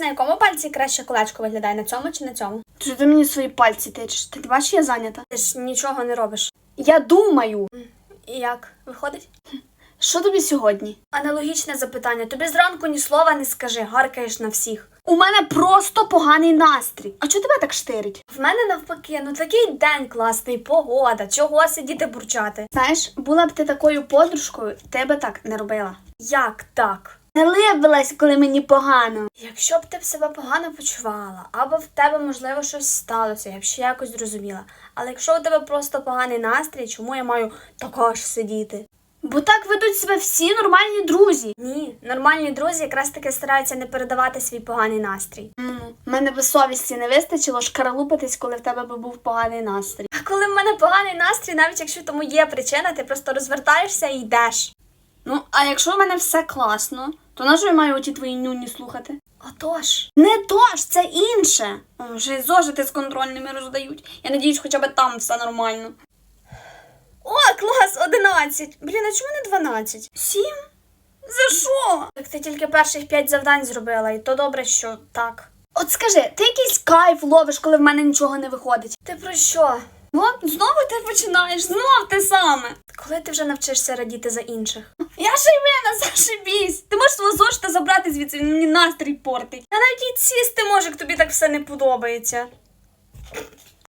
На якому пальці краще колечко виглядає? На цьому чи на цьому? Чи ти мені свої пальці тичеш? Ти бачиш, я зайнята? Ти ж нічого не робиш. Я думаю, І як? Виходить? що тобі сьогодні? Аналогічне запитання. Тобі зранку ні слова не скажи, гаркаєш на всіх. У мене просто поганий настрій. А чого тебе так штирить? В мене навпаки, ну такий день класний, погода. Чого сидіти бурчати? Знаєш, була б ти такою подружкою, ти би так не робила. Як так? Не либилась, коли мені погано. Якщо б ти себе погано почувала, або в тебе, можливо, щось сталося, я б ще якось зрозуміла. Але якщо у тебе просто поганий настрій, чому я маю також сидіти? Бо так ведуть себе всі нормальні друзі. Ні, нормальні друзі якраз таки стараються не передавати свій поганий настрій. Ну, мене би совісті не вистачило шкаралупитись, коли в тебе би був поганий настрій. А коли в мене поганий настрій, навіть якщо тому є причина, ти просто розвертаєшся і йдеш. Ну, а якщо в мене все класно, то на що я маю оті твої нюні слухати? Отож. Не то ж, це інше. О, вже й зошити з контрольними роздають. Я надіюсь, хоча б там все нормально. О, клас, 11. Блін, а чому не 12? Сім? За що? Так ти тільки перших 5 завдань зробила, і то добре, що так. От скажи, ти якийсь кайф ловиш, коли в мене нічого не виходить. Ти про що? От знову ти починаєш, знов те саме. Коли ти вже навчишся радіти за інших? Я ж і мене зашибісь. Ти можеш свого зошита забрати звідси, він мені настрій портить. Я навіть і сісти може, як тобі так все не подобається.